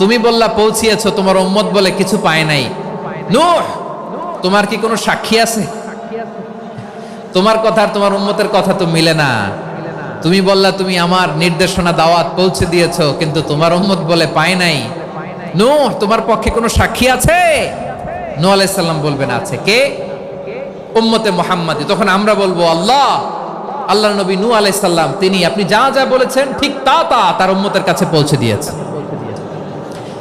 তুমি বললা পৌঁছিয়েছো, তোমার উম্মত বলে কিছু পায় নাই। নূহ তোমার কি কোনো সাক্ষী আছে? তোমার কথা আর তোমার উম্মতের কথা তো মিলে না। তুমি বললা, তুমি আমার নির্দেশনা, দাওয়াত পৌঁছে দিয়েছ, কিন্তু তোমার উম্মত বলে পায় নাই। নূহ তোমার পক্ষে কোনো সাক্ষী আছে? নূহ আলাইহিস সালাম বলবেন আছে কে? উম্মতে মোহাম্মদী। তখন আমরা বলব, আল্লাহ আল্লাহ নবী নূহ আলাইহিস সালাম, তিনি আপনি যা যা বলেছেন, ঠিক তা তা তার উম্মতের কাছে পৌঁছে দিয়েছে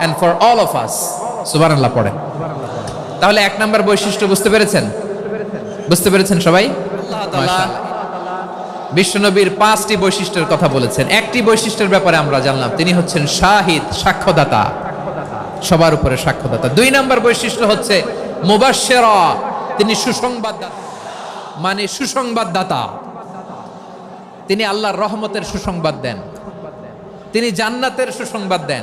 and for all of us সুবহানাল্লাহ পড়েন। তাহলে এক নাম্বার বৈশিষ্ট্য বুঝতে পেরেছেন? বুঝতে পেরেছেন সবাই। বিশ্বনবীর পাঁচটি বৈশিষ্ট্যের কথা বলেছেন। একটি বৈশিষ্ট্যের ব্যাপারে আমরা জানলাম তিনি হচ্ছেন শাহিদ সাক্ষ্যদাতা। সবার উপরে সাক্ষ্যদাতা। দুই নম্বর বৈশিষ্ট্য হচ্ছে মুবাশশিরা। তিনি সুসংবাদদাতা। মানে সুসংবাদদাতা। তিনি আল্লাহর রহমতের সুসংবাদ দেন। তিনি জান্নাতের সুসংবাদ দেন।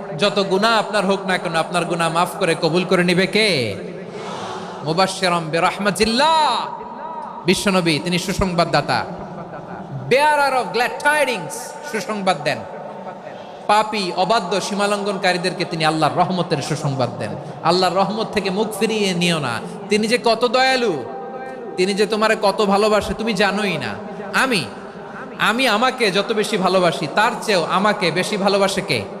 যত গুনাহ আপনার হোক না কেন, আপনার গুনাহ মাফ করে কবুল করে নিবে কে? মুবাশশিরাম বিরহমাতিল্লাহ। বিশ্বনবী, তিনি সুসংবাদদাতা। বেয়ারার অফ গ্ল্যাড টাইডিংস সুসংবাদ দেন। পাপী, অবাধ্য, সীমালঙ্ঘনকারীদেরকে তিনি আল্লাহর রহমতের সুসংবাদ দেন। আল্লাহর রহমত থেকে মুখ ফিরিয়ে নিও না। তিনি যে কত দয়ালু, তিনি যে তোমারে কত ভালোবাসে, তুমি জানোই না। আমি আমি আমাকে যত বেশি ভালোবাসি, তার চেয়েও আমাকে বেশি ভালোবাসে কে?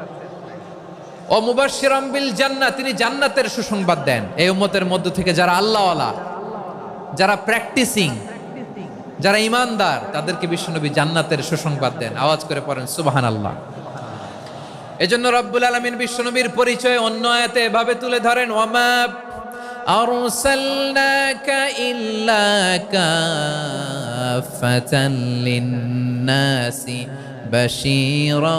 ও মুবাশশিরাম বিল জান্নাত তিনি জান্নাতের সুসংবাদ দেন এই উম্মতের মধ্য থেকে যারা আল্লাহওয়ালা যারা প্র্যাকটিসিং যারা ইমানদার তাদেরকে বিশ্বনবী জান্নাতের সুসংবাদ দেন আওয়াজ করে পড়েন সুবাহান আল্লাহ এজন্য রব্বুল আলমিন বিশ্বনবীর পরিচয় অন্য আয়াতে এভাবে তুলে ধরেন ওয়ামা أرسلناك إلا كافة للناس بشيرا